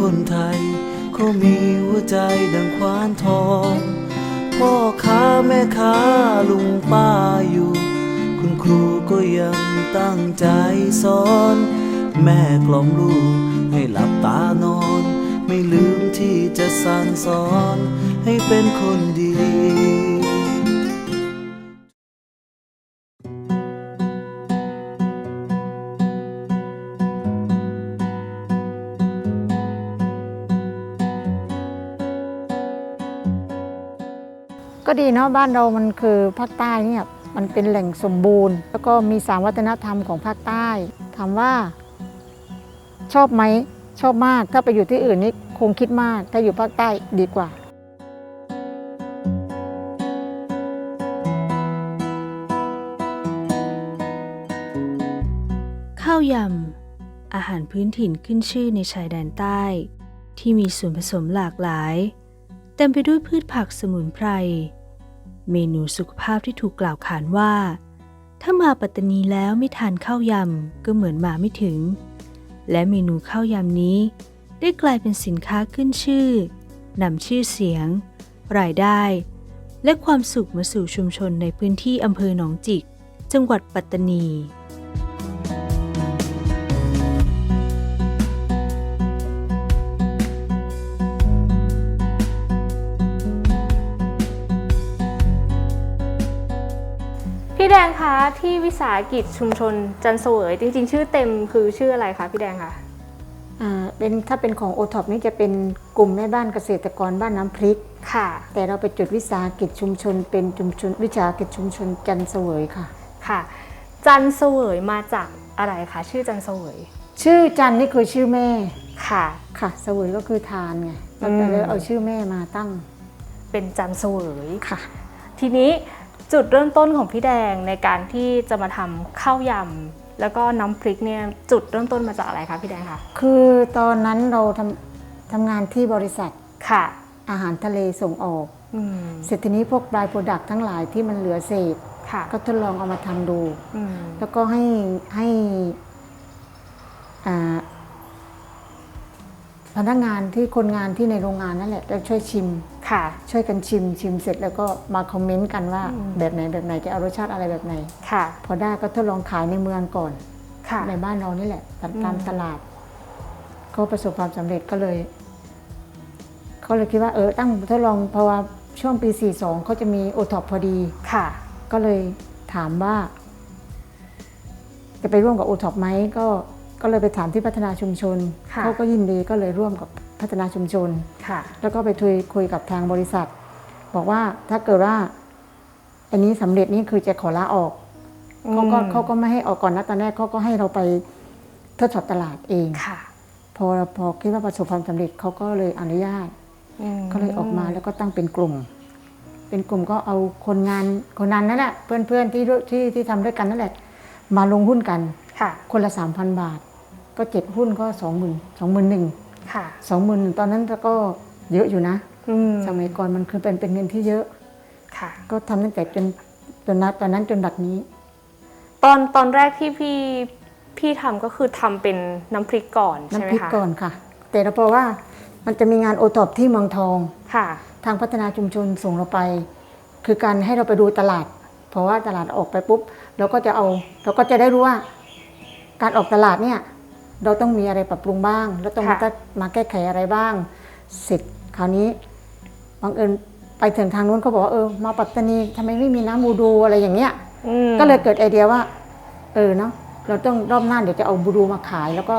คนไทยเขามีหัวใจดังควานทอง พ่อค้าแม่ค้าลุงป้าอยู่ คุณครูก็ยังตั้งใจสอน แม่กล่อมลูกให้หลับตานอน ไม่ลืมที่จะสั่งสอนให้เป็นคนดี ก็ดีเนาะบ้านเรามันคือภาคใต้เนี่ยมันเป็นแหล่งสมบูรณ์ แล้วก็มีสามวัฒนธรรมของภาคใต้ ถามว่า ชอบไหมชอบมากถ้าไปอยู่ที่อื่นนี่คงคิดมากถ้าอยู่ภาคใต้ดีกว่าข้าวยำอาหารพื้นถิ่นขึ้นชื่อในชายแดนใต้ ที่มีส่วนผสมหลากหลาย เต็มไปด้วยพืชผักสมุนไพร เมนูสุขภาพที่ถูกกล่าวขานว่า ถ้ามาปัตตานีแล้วไม่ทานข้าวยำก็เหมือนมาไม่ถึง และเมนูข้าวยำนี้ ได้กลายเป็นสินค้าขึ้นชื่อนำชื่อเสียง รายได้ และความสุขมาสู่ชุมชนในพื้นที่อำเภอหนองจิก จังหวัดปัตตานี ที่วิสาหกิจชุมชนจันทร์เสวยจริงๆ ชื่อเต็มคือชื่ออะไรคะพี่แดงคะอ่าเป็นถ้าเป็นของโอท็อปนี่จะเป็นกลุ่มแม่บ้านเกษตรกรบ้านน้ำพริก ค่ะ แต่เราไปจดวิสาหกิจชุมชน เป็นชุมชนวิสาหกิจชุมชนจันทร์เสวยค่ะ ค่ะ จันทร์เสวยมาจากอะไรคะชื่อจันทร์เสวยชื่อจันทร์นี่คือชื่อแม่ค่ะ ค่ะเสวยก็คือทานไงอืเรามเลยเอาชื่อแม่มาตั้งเป็นจันทร์เสวยค่ะ ทีนี้ จุดเริ่มต้นของพี่แดงในการที่จะมาทำข้าวยำแล้วก็น้ำพริกเนี่ยจุดเริ่มต้นมาจากอะไรคะพี่แดงคะคือตอนนั้นเราทำทำงานที่บริษัทค่ะ อาหารทะเลส่งออกอืมเสร็จทีนี้พวกปลายโปรดักต์ทั้งหลายที่มันเหลือเศษค่ะก็ทดลองเอามาทำดูอืมแล้วก็ให้ให้อ่า พนักงานที่คนงานที่ในโรงงานนั่นแหละจะช่วยชิม ค่ะ ช่วยกันชิมชิมเสร็จแล้วก็มาคอมเมนต์กันว่าอืมแบบไหนแบบไหนจะเอารสชาติอะไรแบบไหน ค่ะ พอได้ก็ทดลองขายในเมืองก่อน ค่ะ ในบ้านเรานี่แหละตามอืมตามตลาด ก็ประสบความสำเร็จก็เลยเขาเลยคิดว่าเออตั้งทดลองเพราะว่าช่วงปี 42เขาจะมีโอท็อปพอดี ค่ะ ก็เลยถามว่า จะไปร่วมกับโอท็อปไหมก็ ก็เลยไปถามที่พัฒนาชุมชนค่ะเขาก็ยินดีก็เลยร่วมกับพัฒนาชุมชนค่ะแล้วก็ไปคุยคุยกับทางบริษัท บอกว่าถ้าเกิดว่า อันนี้สำเร็จนี่คือจะขอลาออกเขาก็อืมเขาก็ไม่ให้ออกก่อนนะตอนแรกเขาก็ให้เราไปทดสอบตลาดเองค่ะพอพอคิดว่าประสบความสำเร็จเขาก็เลยอนุญาตอืมก็เลยออกมาแล้วก็ตั้งเป็นกลุ่ม เป็นกลุ่มก็เอาคนงานคนนั้นนั่นแหละเพื่อนเพื่อนๆที่ร่วมที่ที่ทำด้วยกันนั่นแหละ มาลงหุ้นกันค่ะคนละสามพันบาท ก็เจ็ดหุ้นก็สองหมื่นสองหมื่นหนึ่งค่ะสองหมื่นตอนนั้นก็เยอะอยู่นะอืมสมัยก่อนมันคือเป็นเป็นเงินที่เยอะค่ะ ก็ทำตั้งแต่จนจนนัดตอนนั้นจนบัดนี้ ตอนตอนแรกที่พี่พี่ทำก็คือทำเป็นน้ำพริกก่อนใช่ไหมน้ำพริกคะก่อนค่ะ แต่เราเพราะว่ามันจะมีงานโอท็อปที่เมืองทองค่ะ ทางพัฒนาชุมชนส่งเราไป คือการให้เราไปดูตลาด เพราะว่าตลาดออกไปปุ๊บเราก็จะเอาเราก็จะได้รู้ว่า การออกตลาดเนี่ย เราต้องมีอะไรปรับปรุงบ้าง แล้วต้องมาค่ะ มาแก้ไขอะไรบ้าง เสร็จคราวนี้บังเอิญไปถึงทางนู้นเขาบอกว่าเออมาปัตตานีทำไมไม่มีน้ำบูดูอะไรอย่างเงี้ย อืมก็เลยเกิดไอเดียว่า เออเนาะเราต้องรอบหน้าเดี๋ยวจะเอาบูดูมาขาย แล้วก็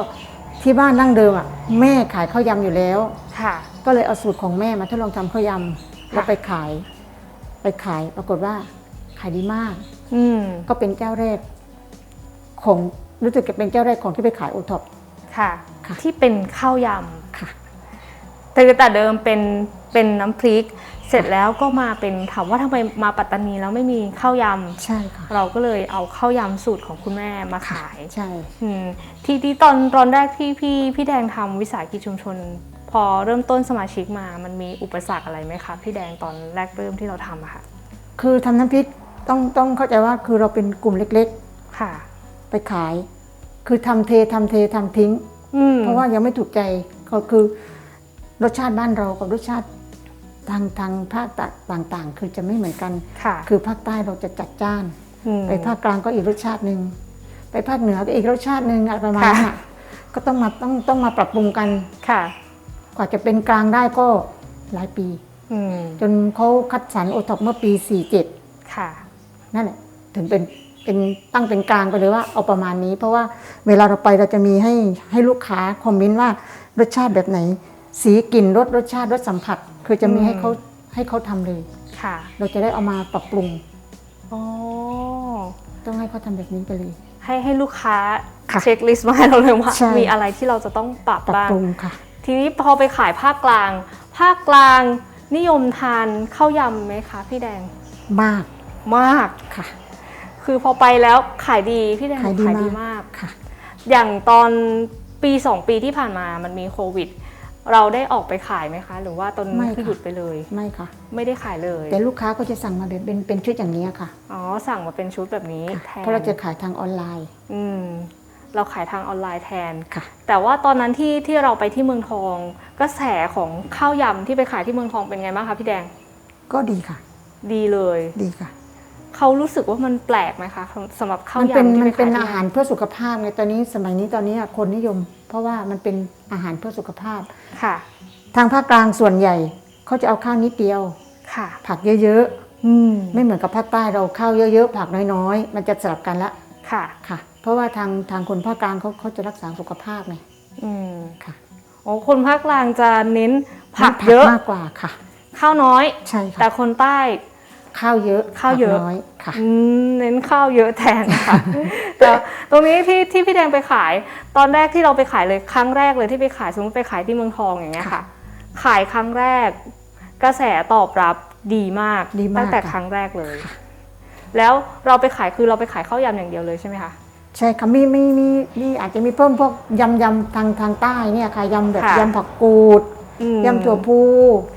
ที่บ้านนั่งเดิมอะแม่ขายข้าวยำอยู่แล้ว ค่ะ ก็เลยเอาสูตรของแม่มาทดลองทำข้าวยำแล้วไปขาย ไปขายปรากฏว่าขายดีมาก อืมก็เป็นเจ้าแรกของ รู้สึกจะเป็นเจ้าแรกของที่ไปขายโอท็อป ค่ะ ค่ะ ที่เป็นข้าวยค่ะำแต่แต่เดิมเป็นเป็นน้ำพริก เสร็จแล้วก็มาเป็นถามว่าทำไมมาปัตตานีแล้วไม่มีข้าวยำใช่ค่ะเราก็เลยเอาข้าวยำสูตรของคุณแม่มาขายใช่ อืมที่ที่ตอนตอนแรกที่พี่พี่แดงทำวิสาหกิจชุมชน พอเริ่มต้นสมาชิกมา มันมีอุปสรรคอะไรไหมคะพี่แดงตอนแรกเริ่มที่เราทำอะค่ะ คือทำน้ำพริกต้องต้องเข้าใจว่าคือเราเป็นกลุ่มเล็ก ค่ะ ๆ ไปขาย คือทำเททำเททำทิ้งอืมเพราะว่ายังไม่ถูกใจก็คือรสชาติบ้านเรากับรสชาติทางทางภาคต่างๆ คือจะไม่เหมือนกันค่ะคือภาคใต้เราจะจัดจ้านมไปภาคกลางก็อีกรสชาติหนึ่งไปภาคเหนือก็อีกรสชาติหนึ่งอะไรประมาณนั้นค่ะอะก็ต้องมาต้องต้องมาปรับปรุงกันค่ะ กว่าจะเป็นกลางได้ก็หลายปีอืมจนเขาคัดสรรโอท็อปเมื่อปี 47 ค่ะ นั่นแหละถึงเป็น เป็นตั้งเป็นกลางไปเลยว่าเอาประมาณนี้ เพราะว่าเวลาเราไปเราจะมีให้ให้ลูกค้าคอมเมนต์ว่ารสชาติแบบไหน สีกลิ่นรสรสชาติรสสัมผัส คือจะมีอืมให้เขาให้เขาทำเลยค่ะ เราจะได้เอามาปรับปรุงอ๋อต้องให้เขาทำแบบนี้ไปเลย ให้ให้ลูกค้าค่ะเช็คลิสต์มาให้เราเลยว่าใช่มีอะไรที่เราจะต้องปรับปรับบ้างปรุงค่ะทีนี้พอไปขายภาคกลาง ภาคกลางนิยมทานข้าวยำไหมคะพี่แดง มาก มากค่ะ คือพอไปแล้วขายดีพี่แดงขายดีขายดีมากมาก ค่ะ อย่างตอนปีสองปีที่ผ่านมามันมีโควิด เราได้ออกไปขายไหมคะ หรือว่าตอนไม่นี้คือค่ะหยุดไปเลย ไม่ค่ะ ไม่ได้ขายเลยแต่ลูกค้าก็จะสั่งมาเป็นเป็นเป็นชุดอย่างนี้ค่ะอ๋อสั่งมาเป็นชุดแบบนี้ค่ะ แทนเพราะเราจะขายทางออนไลน์อืมเราขายทางออนไลน์แทน ค่ะ แต่ว่าตอนนั้นที่ที่เราไปที่เมืองทองกระแสของข้าวยำที่ไปขายที่เมืองทองเป็นไงบ้างคะพี่แดงก็ดีค่ะ ดีเลย ดีค่ะ เขารู้สึกว่ามันแปลกไหมคะสำหรับข้าวมันเป็นยำที่มันไปเป็นขายที่อาหารเพื่อสุขภาพไงตอนนี้สมัยนี้ตอนนี้อะคนนิยม เพราะว่ามันเป็นอาหารเพื่อสุขภาพ ค่ะทางภาคกลางส่วนใหญ่เขาจะเอาข้าวนิดเดียว ค่ะผักเยอะอืมๆ ไม่เหมือนกับภาคใต้เราข้าวเยอะๆ ผักน้อยๆ มันจะสลับกันละค่ะ ค่ะ เพราะว่าทางทางคนภาคกลางเขาเขาจะรักษาสุขภาพไงอืมค่ะโอ้คนภาคกลางจะเน้นผักเยอะมากกว่าค่ะ ข้าวน้อย ใช่ค่ะ แต่คนใต้ ข้าวเยอะข้าวเยอะผักน้อยค่ะอืมเน้นข้าวเยอะแทนค่ะแต่ตรงนี้ที่ที่พี่แดงไปขาย ตอนแรกที่เราไปขายเลยครั้งแรกเลยที่ไปขายสมมติไปขายที่เมืองทองอย่างเงี้ยค่ะค่ะขายครั้งแรก กระแสตอบรับดีมากดีมากตั้งแต่ค่ะครั้งแรกเลยค่ะแล้วเราไปขายคือเราไปขายข้าวยำอย่างเดียวเลยใช่ไหมคะใช่ค่ะมีมีมีมีอาจจะมีเพิ่มพวกยำยำทางทางใต้เนี่ยค่ะยำแบบค่ะยำผักกูด อืมยำถั่วพู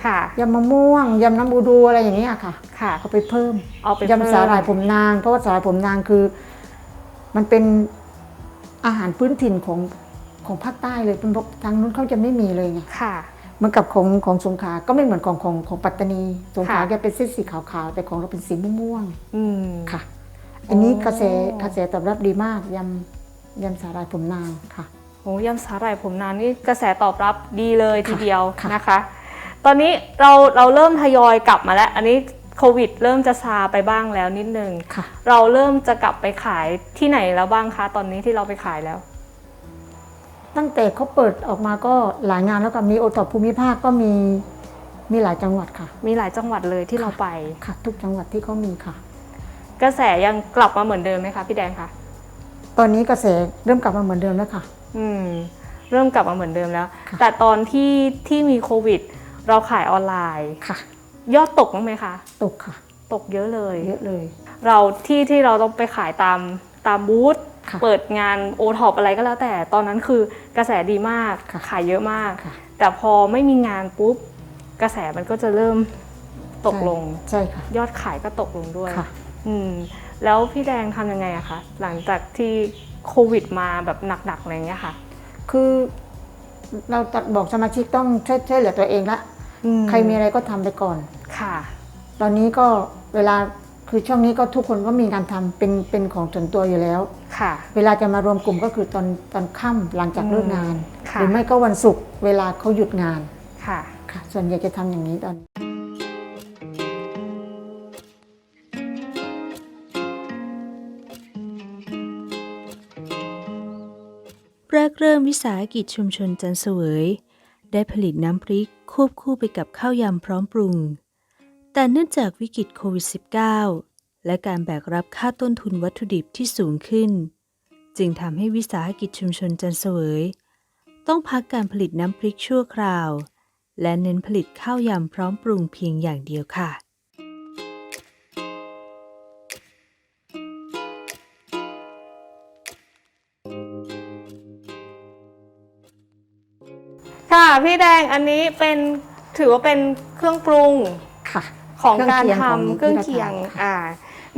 ค่ะยำมะม่วงยำน้ำบูดูอะไรอย่างเงี้ยค่ะค่ะ เอาไปเพิ่มเอาไปยำสาหร่ายผมนาง เพราะว่าสาหร่ายผมนางคือ มันเป็นอาหารพื้นถิ่นของของภาคใต้เลยเป็นพวกทางนู้นเขาจะไม่มีเลยไงค่ะ เหมือนกับของของสงขลาก็ไม่เหมือนของของของปัตตานีสงขลาค่ะ จะเป็นเส้นสีขาวๆแต่ของเราเป็นสีม่วงอืม ๆค่ะ อันนี้อ๋อกระแสกระแสตอบรับดีมากยำยำสาหร่ายผมนางค่ะ โอ้ยำสาหร่ายผมนานนี่กระแสตอบรับดีเลยทีค่ะเดียวค่ะนะคะ ตอนนี้เราเราเริ่มทยอยกลับมาแล้ว อันนี้โควิด เริ่มจะซาไปบ้างแล้วนิดนึงค่ะเราเริ่มจะกลับไปขายที่ไหนแล้วบ้างคะ ตอนนี้ที่เราไปขายแล้ว ตั้งแต่เขาเปิดออกมาก็หลายงานแล้วก็มีโอท็อปภูมิภาคก็มีมีหลายจังหวัดค่ะ มีหลายจังหวัดเลยที่เราไปค่ะ ทุกจังหวัดที่เขามีค่ะ กระแสยังกลับมาเหมือนเดิมไหมคะพี่แดงคะตอนนี้กระแสเริ่มกลับมาเหมือนเดิมแล้วค่ะ อืมเริ่มกลับมาเหมือนเดิมแล้วค่ะแต่ตอนที่ที่มีโควิด เราขายออนไลน์ ค่ะ ยอดตกบ้างไหมคะ ตกค่ะ ตกเยอะเลย เยอะเลย เราที่ที่เราต้องไปขายตามตามบูธค่ะเปิดงานโอท็อปอะไรก็แล้ว แต่ตอนนั้นคือกระแสดีมากค่ะขายเยอะมากค่ะแต่พอไม่มีงานปุ๊บ กระแสมันก็จะเริ่มตกลง ใช่ค่ะ ยอดขายก็ตกลงด้วยค่ะอืม แล้วพี่แดงทำยังไงอะคะ หลังจากที่ โควิดมาแบบหนักๆอะไรอย่างเงี้ยค่ะ คือเราจะบอกสมาชิกต้องช่วยช่วยเหลือตัวเองละอืใครมีอะไรก็ทำไปก่อนค่ะ ตอนนี้ก็เวลาคือช่วงนี้ก็ทุกคนก็มีงานทำเป็นเป็นของส่วนตัวอยู่แล้วค่ะ เวลาจะมารวมกลุ่มก็คือตอนตอนค่ำหลังจากเลิกงานค่ะหรือไม่ก็วันศุกร์เวลาเขาหยุดงานค่ะค่ะ ส่วนใหญ่จะทำอย่างนี้ตอน แรกเริ่มวิสาหกิจชุมชนจันเสวย ได้ผลิตน้ำพริกควบคู่ไปกับข้าวยำพร้อมปรุง แต่เนื่องจากวิกฤตโควิด -19 และการแบกรับค่าต้นทุนวัตถุดิบที่สูงขึ้น จึงทำให้วิสาหกิจชุมชนจันเสวย ต้องพักการผลิตน้ำพริกชั่วคราว และเน้นผลิตข้าวยำพร้อมปรุงเพียงอย่างเดียวค่ะ ค่ะพี่แดงอันนี้เป็นถือว่าเป็นเครื่องปรุงค่ะ ของเครื่องการเคียงทำของเครื่องที่เคียงเราทำค่ะอ่า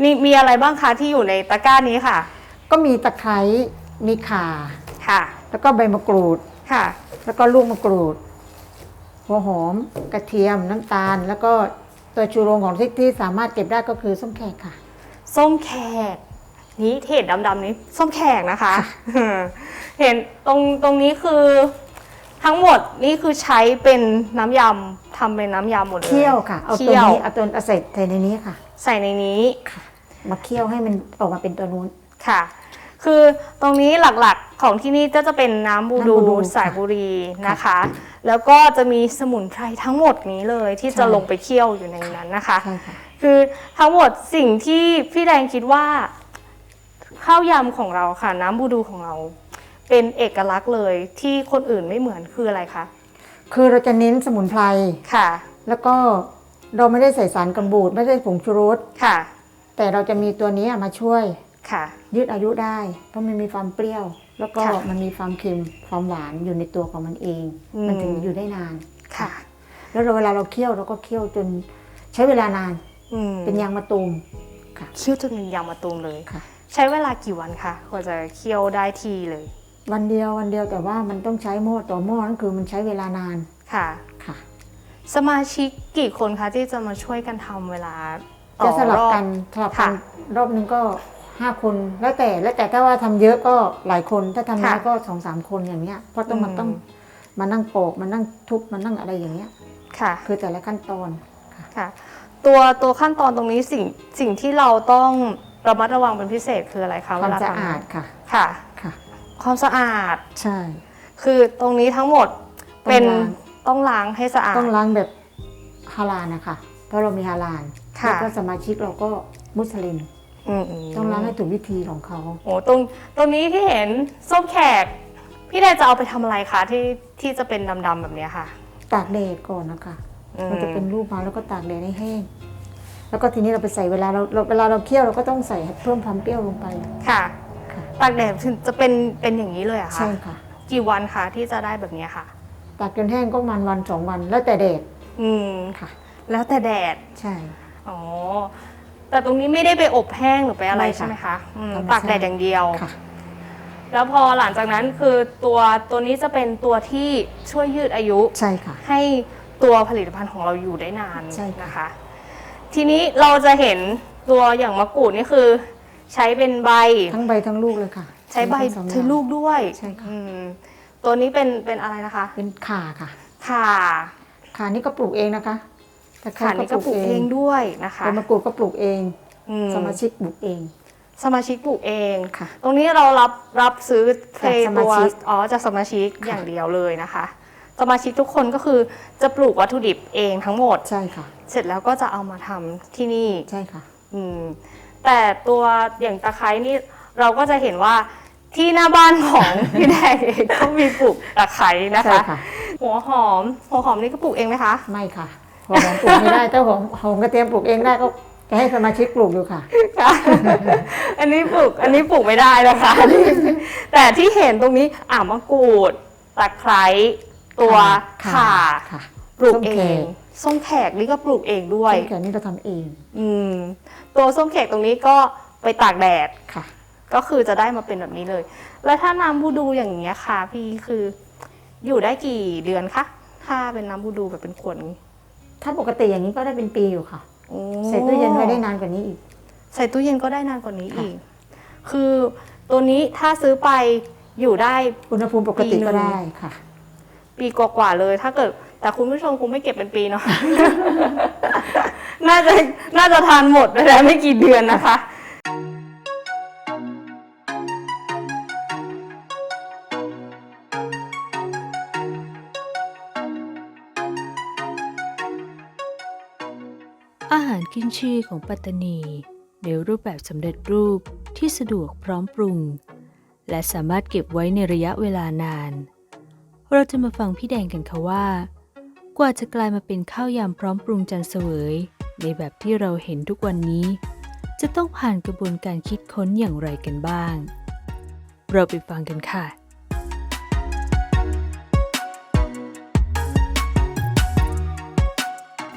นี่มีอะไรบ้างคะที่อยู่ในตะกร้านี้ค่ะ ก็มีตะไคร้มีข่าค่ะ แล้วก็ใบมะกรูดค่ะ แล้วก็ลูกมะกรูด หัวหอม กระเทียมน้ำตาล แล้วก็ตัวชูโรงของที่ที่สามารถเก็บได้ก็คือส้มแขกค่ะ ส้มแขกนี่เห็นดำๆนี้ส้มแขกนะคะ เห็นตรงตรงนี้คือ ทั้งหมดนี่คือใช้เป็นน้ำยำทำเป็นน้ำยำหมดเลย เคี่ยวค่ะ เอาตัวเคี่ยวนี้เอาตัวเอาใส่ใส่ในนี้ค่ะ ใส่ในนี้มาเคี่ยวให้มันออกมาเป็นตัวนู้นค่ะ คือตรงนี้หลักๆของที่นี่ก็จะเป็นน้ำบูดูน้ำบูดูสายบุรีนะคะ แล้วก็จะมีสมุนไพรทั้งหมดนี้เลยที่จะใช่ลงไปเคี่ยวอยู่ในนั้นนะคะใช่ค่ะคือทั้งหมดสิ่งที่พี่แดงคิดว่าข้าวยำของเราค่ะ น้ำบูดูของเรา เป็นเอกลักษณ์เลยที่คนอื่นไม่เหมือนคืออะไรคะคือเราจะเน้นสมุนไพรค่ะ แล้วก็เราไม่ได้ใส่สารกันบูดไม่ได้ผงชูรสค่ะ แต่เราจะมีตัวนี้มาช่วยค่ะยืดอายุได้ เพราะมันมีความเปรี้ยว แล้วก็ค่ะมันมีความเค็มความหวานอยู่ในตัวของมันเองอืมมันถึงอยู่ได้นานค่ะ แล้วเราเวลาเราเคี่ยวเราก็เคี่ยวจนใช้เวลานานอืมเป็นยางมะตูมค่ะเคี่ยวจนเป็นยางมะตูมเลยค่ะใช้เวลากี่วันคะกว่าจะเคี่ยวได้ทีเลย วันเดียววันเดียวแต่ว่ามันต้องใช้หม้อต่อหม้อนั่นคือมันใช้เวลานานค่ะ ค่ะ สมาชิกกี่คนคะที่จะมาช่วยกันทำเวลาต่อจะสลับรอบกันสลับกันค่ะรอบนึงก็ห้าคนแล้วแต่แล้วแต่ถ้าว่าทำเยอะก็หลายคนถ้าทำน้อยค่ะก็สองสามคนอย่างเงี้ยเพราะต้องมาอืมต้องมานั่งโปอกมานั่งทุบมานั่งอะไรอย่างเงี้ยค่ะ คือแต่ละขั้นตอนค่ะ ตัวตัวขั้นตอนตรงนี้สิ่งสิ่งที่เราต้องระมัดระวังเป็นพิเศษคืออะไรคะความเวลสะทำอาดค่ะค่ะ ค่ะความสะอาด ใช่ คือตรงนี้ทั้งหมดต้องเป็นล้างต้องล้างให้สะอาด ต้องล้างแบบฮาลาลนะคะ เพราะเรามีฮาลาลค่ะแล้วก็สมาชิกเราก็มุสลิมอืมต้องล้างให้ถูกวิธีของเขาโอ้ตรงตรงนี้ที่เห็นส้มแขก พี่แดนจะเอาไปทำอะไรคะที่ที่จะเป็นดำๆแบบเนี้ยค่ะ ตากแดดก่อนนะคะอืมมันจะเป็นรูปมาแล้วก็ตากแดดให้แห้ง แล้วก็ทีนี้เราไปใส่เวลาเราเราเวลาเราเคี่ยวเราก็ต้องใส่เพิ่มความเปรี้ยวลงไป ค่ะค่ะ ตากแดดถึงจะเป็นเป็นอย่างนี้เลยเหรอะคะใช่ค่ะ กี่วันคะที่จะได้แบบเนี้ยค่ะ ตากจนแห้งก็ประมันวันสองวันแล้วแต่แดดอืมค่ะ แล้วแต่แดด ใช่ อ๋อ แต่ตรงนี้ไม่ได้ไปอบแห้งหรือไปอะไรไม่ค่ะใช่ไหมคะอืมธรรมชาติ ตากแดดอย่างเดียว ค่ะ แล้วพอหลังจากนั้นคือตัวตัวนี้จะเป็นตัวที่ช่วยยืดอายุ ใช่ค่ะ ให้ตัวผลิตภัณฑ์ของเราอยู่ได้นานใช่ค่ะ นะคะ ทีนี้เราจะเห็นตัวอย่างมะกรูดนี่คือ ใช้เป็นใบ ทั้งใบทั้งลูกเลยค่ะใช้ใบทั้งสองอย่างใช้ลูกด้วยใช่ค่ะ อืมตัวนี้เป็นเป็นอะไรนะคะเป็นข่าค่ะข่าข่านี่ก็ปลูกเองนะคะแต่ข่านี่ก็ปลูกเองด้วยนะคะใบมะกรูดก็ปลูกเอง อืมสมาชิกปลูกเองสมาชิกปลูกเอง ค่ะ ตรงนี้เรารับรับซื้อเทจากสมาตัวชิกอ๋อจากสมาชิกค่ะ อย่างเดียวเลยนะคะ สมาชิกทุกคนก็คือจะปลูกวัตถุดิบเองทั้งหมด ใช่ค่ะ เสร็จแล้วก็จะเอามาทำที่นี่ใช่ค่ะ อืม แต่ตัวอย่างตะไคร้นี่เราก็จะเห็นว่าที่หน้าบ้านของ พี่แดงเองก็มีปลูกตะไคร้นะใช่คะ ค่ะ หัวหอม หัวหอมนี่ก็ปลูกเองไหมคะ ไม่ค่ะหอมปลูกไม่ได้ถ้าหอมหอมกระเทียมปลูกเองได้ก็จะให้สมาชิกปลูกอยู่ค่ะ ค่ะ อันนี้ปลูก อันนี้ปลูกไม่ได้นะคะ แต่ที่เห็นตรงนี้อ่ามะกรูดตะไคร้ตัวค่ะข่าค่ะปลูกส้มเอแขงก ส้มแขกนี่ก็ปลูกเองด้วยส้มแขกนี่เราทำเองอืม ตัวส้มแขกตรงนี้ก็ไปตากแดด ค่ะ ก็คือจะได้มาเป็นแบบนี้เลย แล้วถ้าน้ำบูดูอย่างเงี้ยค่ะ พี่คืออยู่ได้กี่เดือนคะ ถ้าเป็นน้ำบูดูแบบเป็นขวดนี้ถ้าปกติอย่างนี้ก็ได้เป็นปีอยู่ค่ะ โอ้ใส่ตู้เย็นไว้ได้นานกว่านี้อีก ใส่ตู้เย็นก็ได้นานกว่านี้ค่ะอีก คือตัวนี้ถ้าซื้อไปอยู่ได้ อุณหภูมิปกติปีหนึ่ก็งได้ค่ะ ปีกว่าๆเลย ถ้าเกิด แต่คุณผู้ชมคงไม่เก็บเป็นปีเนาะ น่าจะน่าจะทานหมดไปแล้วไม่กี่เดือนนะคะ อาหารขึ้นชื่อของปัตตานี ในรูปแบบสำเร็จรูปที่สะดวกพร้อมปรุง และสามารถเก็บไว้ในระยะเวลานาน เราจะมาฟังพี่แดงกันค่ะว่า กว่าจะกลายมาเป็นข้าวยำพร้อมปรุงจานเสวย ในแบบที่เราเห็นทุกวันนี้ จะต้องผ่านกระบวนการคิดค้นอย่างไรกันบ้าง เราไปฟังกันค่ะ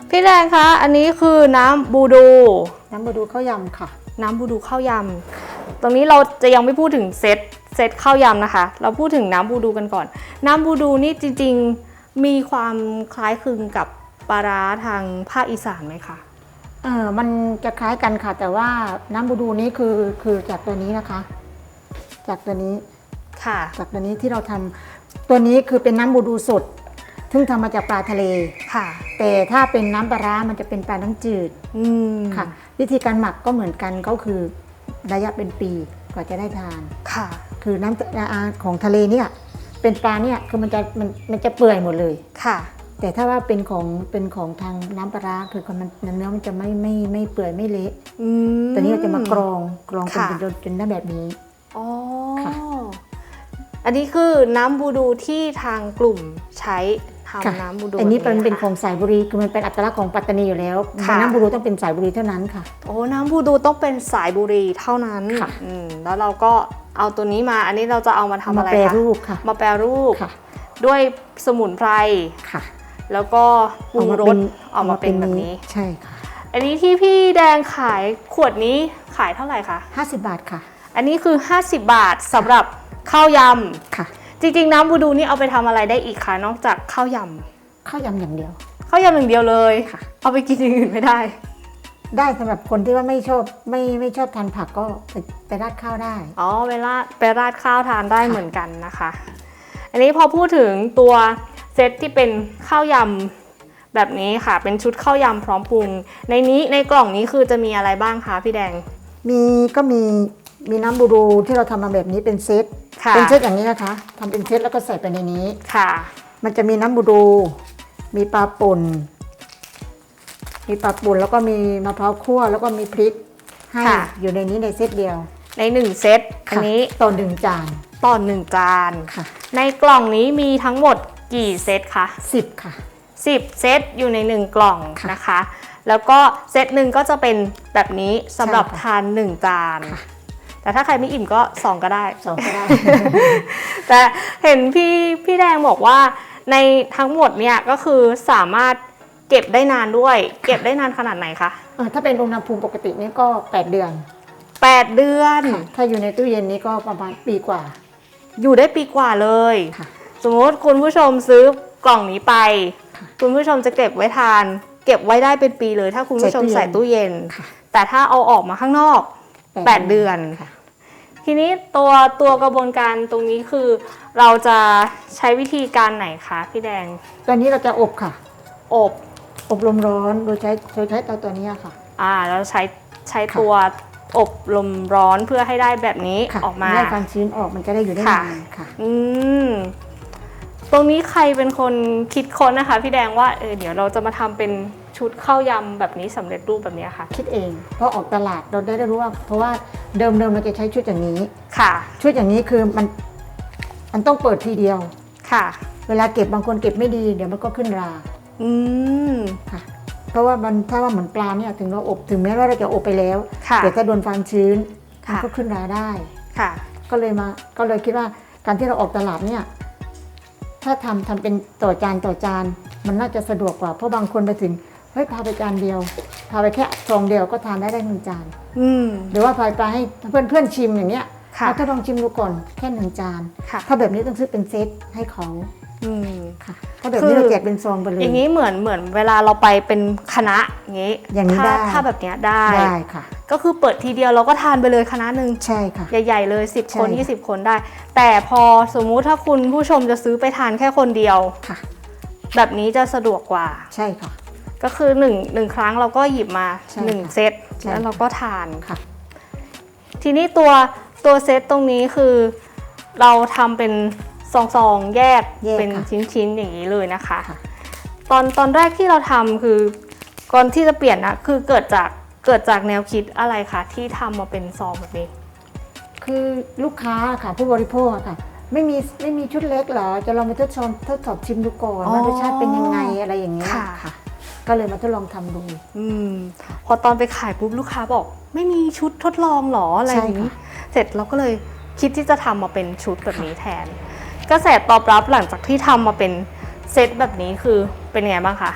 พี่แดงคะอันนี้คือน้ำบูดู น้ำมาดูข้าวยำค่ะ น้ำบูดูข้าวยำ ตรงนี้เราจะยังไม่พูดถึงเซตเซตข้าวยำนะคะ เราพูดถึงน้ำบูดูกันก่อน น้ำบูดูนี่จริงๆ มีความคล้ายคลึงกับปลาร้าทางภาคอีสานไหมคะเออมันจะคล้ายกันค่ะ แต่ว่าน้ำบูดูนี้คือคือจากตัวนี้นะคะ จากตัวนี้ค่ะ จากตัวนี้ที่เราทำตัวนี้คือเป็นน้ำบูดูสดซึ่งทำมาจากปลาทะเล ค่ะ แต่ถ้าเป็นน้ำปลาร้ามันจะเป็นปลาน้ำจืดอืมค่ะ วิธีการหมักก็เหมือนกันก็คือระยะเป็นปีกว่าจะได้ทาน ค่ะ คือน้ำอ่าของทะเลเนี่ย เป็นปลาเนี่ยคือมันจะมันมันจะเปื่อยหมดเลยค่ะ แต่ถ้าว่าเป็นของเป็นของทางน้ำปลาร้าคือมันเนื้อมันจะไม่ไม่ไม่เปื่อยไม่เละอืมตัวนี้เราจะมากรองกรองจนค่ะ เป็นจนจนได้แบบนี้ อ๋อค่ะ อันนี้คือน้ำบูดูที่ทางกลุ่มใช้ค่ะ ทำน้ำบูดูอันนี้เป็นเป็นค่ะของสายบุรีคือมันเป็นอัตลักษณ์ของปัตตานีอยู่แล้วค่ะน้ำบุรีต้องเป็นสายบุรีเท่านั้นค่ะ โอ้น้ำบูดูต้องเป็นสายบุรีเท่านั้นค่ะอืมแล้วเราก็เอาตัวนี้มาอันนี้เราจะเอามาทำมาอะไรแปรคะรูปค่ะมาแปรรูปค่ะด้วยสมุนไพรค่ะ แล้วก็ปรุงรสอเอาอกมาเป็นแบบนี้ใช่ค่ะ อันนี้ที่พี่แดงขายขวดนี้ขายเท่าไหร่คะ50 บาทค่ะ อันนี้คือ 50 บาทสำหรับข้าวยค่ะำ จริงๆน้ำบูดูนี่เอาไปทำอะไรได้อีกคะนอกจากข้าวยข้าวยำอย่างเดียวำข้าวยำอย่างเดียวเลยค่ะ เอาไปกินอย่างอื่นไม่ได้ ได้สำหรับคนที่ว่าไม่ชอบไม่ไม่ชอบทานผักก็ไปไปราดข้าวได้ อ๋อเวลาไปราดข้าวทานได้ค่ะเหมือนกันนะคะ อันนี้พอพูดถึงตัวเซตที่เป็นข้าวยำแบบนี้ค่ะ เป็นชุดข้าวยำพร้อมปรุง ในนี้ในกล่องนี้คือจะมีอะไรบ้างคะพี่แดง มีก็มีมีน้ำบูรูที่เราทำมาแบบนี้เป็นเซต ค่ะ เป็นเซตอย่างนี้นะคะทำเป็นเซตแล้วก็ใส่ไปในนี้ ค่ะ มันจะมีน้ำบูรูมีปลาป่น มีปลาป่นแล้วก็มีมะพร้าวคั่วแล้วก็มีพริก ให้ค่ะ อยู่ในนี้ในเซตเดียวในหนึ่งเซตอันค่ะนี้ต่อหนึ่งจานต่อหนึ่งจาน ค่ะในกล่องนี้มีทั้งหมดกี่เซตคะ สิบค่ะ 10 เซตอยู่ใน 1 กล่องค่ะนะคะ แล้วก็เซตหนึ่งก็จะเป็นแบบนี้สำหรับใช่ค่ะทาน 1 จาน ค่ะ แต่ถ้าใครไม่อิ่มก็2ก็ได้สองก็ได้ แต่เห็นพี่พี่แดงบอกว่าในทั้งหมดเนี่ยก็คือสามารถเก็บได้นานด้วย เก็บได้นานขนาดไหนคะเออถ้าเป็นอุณหภูมิปกตินี่ก็ 8 เดือน 8 เดือน ถ้าอยู่ในตู้เย็นนี้ก็ประมาณปีกว่า อยู่ได้ปีกว่าเลยค่ะสมมติคุณผู้ชมซื้อกล่องนี้ไป คุณผู้ชมจะเก็บไว้ทาน เก็บไว้ได้เป็นปีเลย ถ้าคุณผู้ชมใส่ใส่ตู้ตู้เย็เย็นนค่ะแต่ถ้าเอาออกมาข้างนอก 8 เดือนค่ะ ทีนี้ตัวตัวกระบวนการตรงนี้คือเราจะใช้วิธีการไหนคะพี่แดง ตอนนี้เราจะอบค่ะ อบอบลมร้อนโดยใช้โดยใช้เตาตัวนี้ค่ะ อ่าแล้วใช้ใช้ค่ะตัวอบลมร้อนเพื่อให้ได้แบบนี้ค่ะออกมาได้ความชื้นออกมันจะได้อยู่ได้ค่ะนานค่ะอืมตรงนี้ใครเป็นคนคิดค้นนะคะ พี่แดงว่าเออเดี๋ยวเราจะมาทำเป็น ชุดข้าวยำแบบนี้สำเร็จรูปแบบนี้ค่ะ คิดเองเพราะออกตลาดเราได้ได้รู้ว่า เพราะว่าเดิมเดิมเราจะใช้ชุดอย่างนี้ค่ะ ชุดอย่างนี้คือมันมันต้องเปิดทีเดียวค่ะ เวลาเก็บบางคนเก็บไม่ดี เดี๋ยวมันก็ขึ้นรา อืมค่ะ เพราะว่ามันถ้าว่าเหมือนปลาเนี่ยถึงเราอบถึงแม้ว่าเราจะอบไปแล้วค่ะแต่ถ้าโดนความชื้นมันค่ะก็ขึ้นราได้ค่ะ ก็เลยมาก็เลยคิดว่าการที่เราออกตลาดเนี่ยถ้าทำทำเป็นต่อจานต่อจาน มันน่าจะสะดวกกว่าเพราะบางคนไปถึง เฮ้ยพาไปจานเดียว พาไปแค่ซองเดียวก็ทานได้ได้หนึ่งจาน อืม หรือว่าพาไปให้เพื่อนเพื่อนๆชิมอย่างเงี้ยค่ะเอาถ้าลองชิมดูก่อนแค่หนึ่งจาน ค่ะ ถ้าแบบนี้ต้องซื้อเป็นเซตให้เขาอืม ค่ะถ้าแบบคืนี้อเราแจกเป็นซองไปเลย อย่างนี้เหมือนเหมือนเวลาเราไปเป็นคณะอย่างนี้อย่างนี้ถ้าได้ ถ้าแบบเนี้ยได้ ได้ค่ะ ก็คือเปิดทีเดียวเราก็ทานไปเลยคณะหนึ่งใช่ค่ะ ใหญ่ ๆ เลย10 คนใช่ค่ะ 20 คนได้ แต่พอสมมุติถ้าคุณผู้ชมจะซื้อไปทานแค่คนเดียว ค่ะ แบบนี้จะสะดวกกว่า ใช่ค่ะ ก็คือ1งครั้งเราก็หยิบมา ใช่ค่ะ1เซตใช่แล้วเราก็ทานค่ะ ทีนี้ตัวตัวเซตตรงนี้คือ เราทำเป็นซองๆแยกแยกเป็นค่ะชิ้นๆอย่างนี้เลยนะคะ ค่ะ ตอนตอนแรกที่เราทำคือก่อนที่จะเปลี่ยนนะคือเกิดจากเกิดจากแนวคิดอะไรคะที่ทำมาเป็นซองแบบนี้ คือลูกค้าค่ะ ผู้บริโภคอะค่ะ ไม่มีไม่มีชุดเล็กเหรอ จะลองไปทดสอบทดสอบชิมดูก่อนอ๋อว่า รสชาติเป็นยังไงอะไรอย่างเงี้ยค่ะ ค่ะ ก็เลยมาทดลองทำดูอืมพอตอนไปขายปุ๊บลูกค้าบอก ไม่มีชุดทดลองเหรออะไรอย่างนี้ เสร็จเราก็เลยคิดที่จะทำมาเป็นชุดแบบนี้แทน กระแสตอบรับหลังจากที่ทำมาเป็นเซตแบบนี้คือเป็นไงบ้างคะ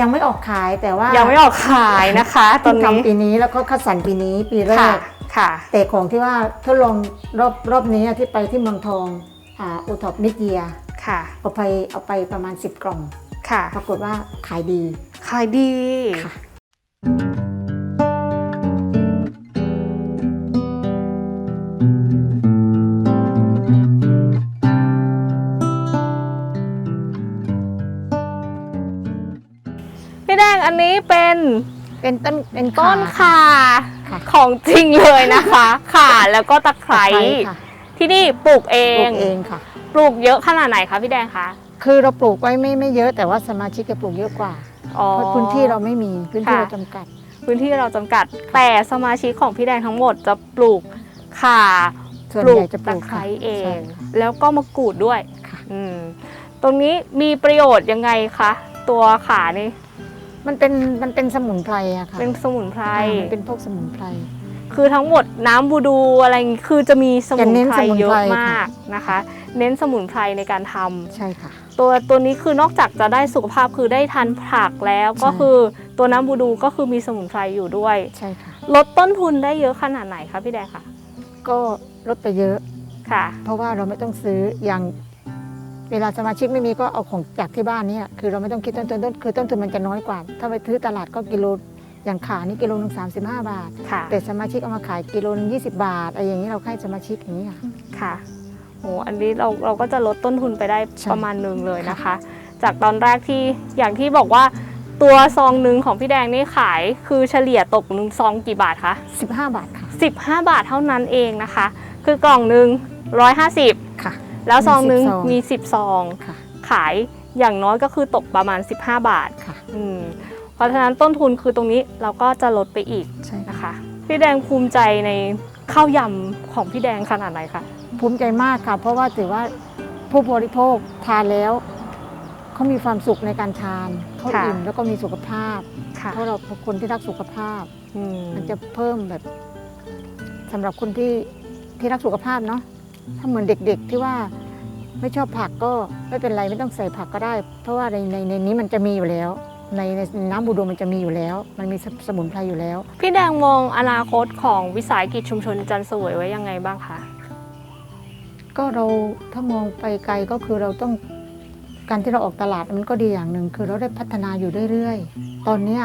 ยังไม่ออกขายแต่ว่ายังไม่ออกขายนะคะ ตอนเพิ่งนี้ทำปีนี้แล้วก็คัดสรรปีนี้ปีแรค่ะกค่ะ แต่ของที่ว่าทดลองรอบรอบนี้ที่ไปที่เมืองทองอ่าอุทอปมิดเยียค่ะเอาไปเอาไปประมาณ 10 กล่อง ค่ะ ปรากฏว่าขายดี ขายดีค่ะพี่แดงอันนี้เป็นเป็นต้นเป็นต้นขาข่าค่ะ ของจริงเลยนะคะ ข่าแล้วก็ตะไคร้ตะไค่ะ ที่นี่ปลูกเอปลูงกเองค่ะ ปลูกเยอะขนาดไหนคะพี่แดงคะ คือเราปลูกไว้ไม่ไม่เยอะ แต่ว่าสมาชิกจะปลูกเยอะกว่า อ๋อ เพราะพื้นที่เราไม่มีพื้นที่ค่ะ เราจำกัด พื้นที่เราจำกัด แต่สมาชิกของพี่แดงทั้งหมดจะปลูกข่า ส่วนปลูใหกญ่จะปตะลูกไคร้ค่ะเอใช่งค่ะแล้วก็มะกรูดด้วยค่ะ อืมตรงนี้มีประโยชน์ยังไงคะตัวขานี่มันเป็นมันเป็นสมุนไพรอะค่ะเป็นสมุนไพร อ่ามันเป็นพวกสมุนไพร คือทั้งหมดน้ำบูดูอะไรอย่างงี้คือจะมีสมุนจะเน้นไพรสมุนไพรเยอะค่ะ มากนะคะ เน้นสมุนไพรในการทำ ใช่ค่ะ ตัวตัวนี้คือนอกจากจะได้สุขภาพคือได้ทานผักแล้วใช่ก็คือตัวน้ำบูดูก็คือมีสมุนไพรอยู่ด้วย ใช่ค่ะ ลดต้นทุนได้เยอะขนาดไหนคะพี่แดงคะก็ลดไปเยอะ ค่ะ เพราะว่าเราไม่ต้องซื้ออย่างเวลาสมาชิกไม่มีก็เอาของจากที่บ้านเนี่ยคือเราไม่ต้องคิดต้นทุนต้นคือต้นทุนมันจะน้อยกว่า ถ้าไปซื้อตลาดก็กิโลอย่างขานี่กิโลหนึงสามสิบห้าบาท ค่ะ แต่สมาชิกเอามาขายกิโลหนึงยี่สิบบาทอะไรอย่างนี้เราให้สมาชิกอย่างนี้ค่ะ ค่ะ โหอันนี้เราเราก็จะลดต้นทุนไปได้ใช่ประมาณหนึ่งเลยนะคะ จากตอนแรกที่อย่างที่บอกว่าตัวซองหนึ่งของพี่แดงนี่ขายคือเฉลี่ยตกหนึ่งซองกี่บาทคะสิบห้าบาทค่ะ 15 บาทเท่านั้นเองนะคะ คือกล่องหนึ่ง150 ค่ะ แล้วซองหนึ่งมีมี10 10 ซอง ค่ะ ขายอย่างน้อยก็คือตกประมาณ 15 บาทค่ะอืมเพราะฉะนั้นต้นทุนคือตรงนี้เราก็จะลดไปอีกใช่ค่ะนะคะ พี่แดงภูมิใจในข้าวยำของพี่แดงขนาดไหนคะ ภูมิใจมากค่ะ เพราะว่าถือว่าผู้บริโภคทานแล้วเขามีความสุขในการทานเขาค่ะ อิ่มแล้วก็มีสุขภาพ ค่ะ เพราะเราคนที่รักสุขภาพ อืม มันจะเพิ่มแบบสำหรับคนที่ที่รักสุขภาพเนาะถ้าเหมือนเด็กๆที่ว่าไม่ชอบผักก็ไม่เป็นไรไม่ต้องใส่ผักก็ได้ เพราะว่าในในในนี้มันจะมีอยู่แล้ว ในในน้ำบูดูมันจะมีอยู่แล้ว มันมีสสมุนไพรอยู่แล้ว พี่แดงมองอนาคตของวิสาหกิจชุมชนจันทร์เสวยไว้ยังไงบ้างคะ ก็เราถ้ามองไปไกลก็คือเราต้องการที่เราออกตลาดมันก็ดีอย่างหนึ่งคือเราได้พัฒนาอยู่เรื่อยๆ ตอนเนี้ย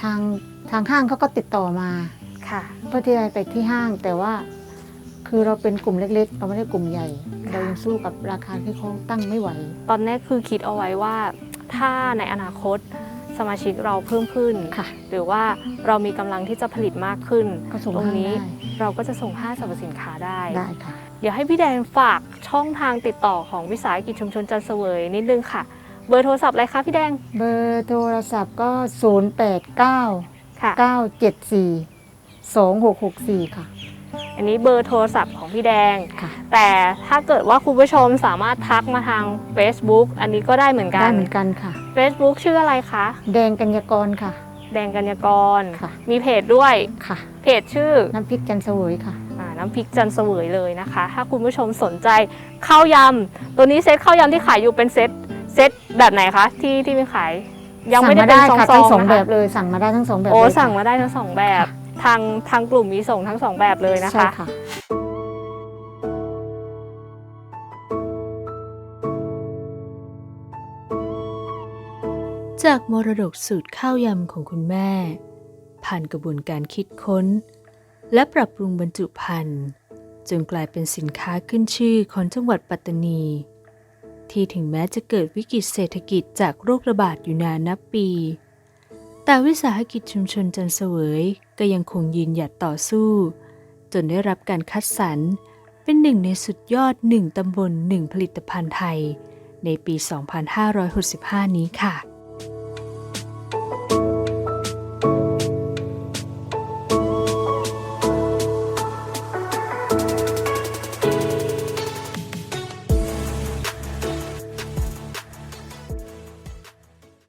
ทางทางห้างเขาก็ติดต่อมาค่ะเพื่อที่จะไปที่ห้างแต่ว่าคือเราเป็นกลุ่มเล็กๆ เราไม่ได้กลุ่มใหญ่ เรายังสู้กับราคาที่เขาตั้งไม่ไหว ตอนนี้คือคิดเอาไว้ว่าถ้าในอนาคตสมาชิกเราเพิ่มขึ้นค่ะหรือว่าเรามีกำลังที่จะผลิตมากขึ้นก็ส่งตรงห้างนี้ได้เราก็จะส่งห้างสรรพสินค้าได้ได้ค่ะ เดี๋ยวให้พี่แดงฝากช่องทางติดต่อของวิสาหกิจชุมชนจันทร์เสวยนิดนึงค่ะ เบอร์โทรศัพท์อะไรคะพี่แดง เบอร์โทรศัพท์ก็ 0 8 9 ค่ะ 9 7 4 2 6 6 4 ค่ะ อันนี้เบอร์โทรศัพท์ของพี่แดง ค่ะ แต่ถ้าเกิดว่าคุณผู้ชมสามารถทักมาทาง Facebook อันนี้ก็ได้เหมือนกัได้น เหมือนกันค่ะ Facebook ชื่ออะไรคะ แดงกัญญากรค่ะ แดงกัญญากร ค่ะ มีเพจด้วย ค่ะ เพจชื่อน้ำพริกจันทร์เสวยค่ะอ่า น้ำพริกจันทร์เสวยเลยนะคะ ถ้าคุณผู้ชมสนใจข้าวยำตัวนี้เซตข้าวยำที่ขายอยู่เป็นเซตเซตแบบไหนคะที่ที่มีขายยังไม่ได้เป็นซองค่ะๆทั้งสองนะคะแบบเลยสั่งมาได้ทั้งสองแบบโอ้เลยค่ะสั่งมาได้ทั้งสองแบบทางทางกลุ่มมีส่งทั้งสองแบบเลยนะใช่คะค่ะจากมรดกสูตรข้าวยำของคุณแม่ ผ่านกระบวนการคิดค้น และปรับปรุงบรรจุภัณฑ์จนกลายเป็นสินค้าขึ้นชื่อของจังหวัดปัตตานี ที่ถึงแม้จะเกิดวิกฤตเศรษฐกิจจากโรคระบาดอยู่นานนับปี แต่วิสาหกิจชุมชนจันเสวยก็ยังคงยืนหยัดต่อสู้ จนได้รับการคัดสรรเป็นหนึ่งในสุดยอดหนึ่งตำบลหนึ่งผลิตภัณฑ์ไทย ในปี 2565 นี้ค่ะ